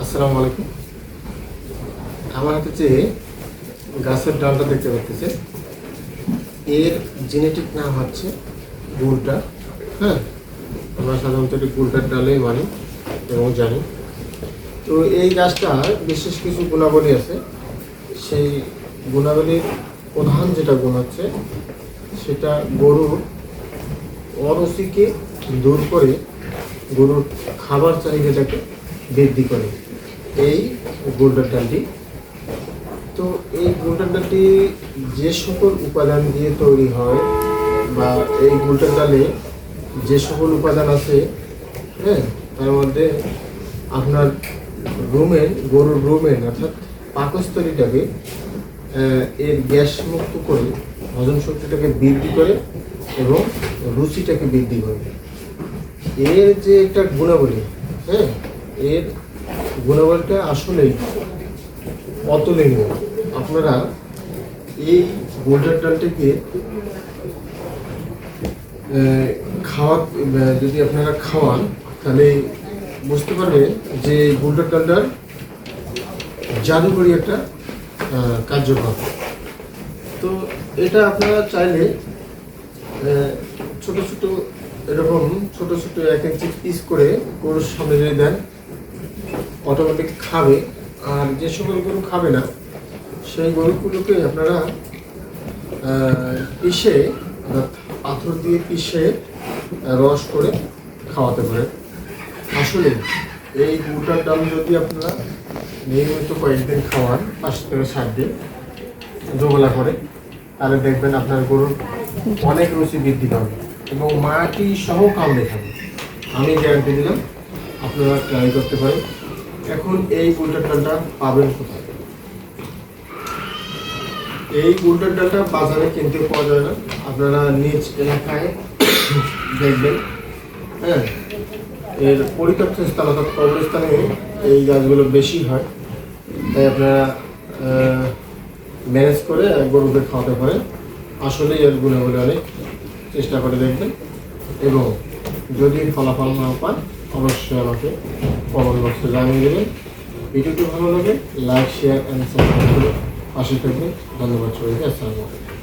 আসসালামু আলাইকুম। আমার হাতে যে গাছের ডালটা দেখতে পাচ্ছেন, এর জেনেটিক নাম হচ্ছে গুলটা হ্যাঁ? আমরা সাধারণত এটি গুলটার ডালেই মানি এবং জানি। তো এই গাছটার বিশেষ কিছু গুণাবলী আছে। সেই গুণাবলীর প্রধান যেটা গুণ হচ্ছে, সেটা গরুর অরুচিকে দূর করে গরুর খাবার চাহিদাটাকে বৃদ্ধি করে। এই গোল্ডার ডালটি। তো এই গোল্ডার ডালটি যে সকল উপাদান দিয়ে তৈরি হয় বা এই গোল্ডার ডালে যে সকল উপাদান আছে হ্যাঁ তার মধ্যে আপনার রুমের, গরুর রুমের, অর্থাৎ পাকস্থলীটাকে এর গ্যাস মুক্ত করে, হজম শক্তিটাকে বৃদ্ধি করে এবং রুচিটাকে বৃদ্ধি করে। এর যে একটা গুণাবলী হ্যাঁ এর গুণাবলীটা আসলেই অতুলনীয়। আপনারা এই গোল্ডার ডালটাকে খাওয়া যদি আপনারা খাওয়ান, তাহলে বুঝতে পারবে যে গোল্ডার ডালটার জাদুকরী একটা কার্যক্রম তো এটা আপনারা চাইলে ছোট ছোট এরকম ছোট ছোট এক ইঞ্চি পিস করে গরুর সামনে যদি দেন। অটোমেটিক খাবে, আর যে সকল গরু খাবে না, সেই গরুগুলোকে আপনারা পিষে পাথর দিয়ে পিষে, রস করে খাওয়াতে পারেন। আসলে, এই গুটার ডাল যদি আপনারা নিয়মিত কয়েকদিন খাওয়ান, পাঁচ থেকে সাত দিন দুবেলা করে, তাহলে দেখবেন আপনার গরুর অনেক রুচি বৃদ্ধি পাবে এবং মাটি সহ কামড়ে খাবে। আমি গ্যারান্টি দিলাম, আপনারা ট্রাই করতে পারেন। এখন এই গুলটার ডালটা পাবেন কোথায়? এই গুলটার ডালটা বাজারে কিনতে পাওয়া যায় না। আপনারা নিজ এলাকায় দেখবেন হ্যাঁ? এর পরিত্যক্ত স্থান অর্থাৎ এই গাছগুলো বেশি হয়। তাই আপনারা ম্যানেজ করে গরুকে খাওয়াতে পারেন। আসলে এর গুণাবলী অনেক। চেষ্টা করে দেখবেন। এবং যদি ফলাফল না পান, অবশ্যই আমাকে কমেন্ট বক্সে জানিয়ে দেবেন। ভিডিওটি ভালো লাগে লাইক, শেয়ার অ্যান্ড সাবস্ক্রাইব করে পাশে থাকবেন। ধন্যবাদ সবাইকে, আসসালামু আলাইকুম।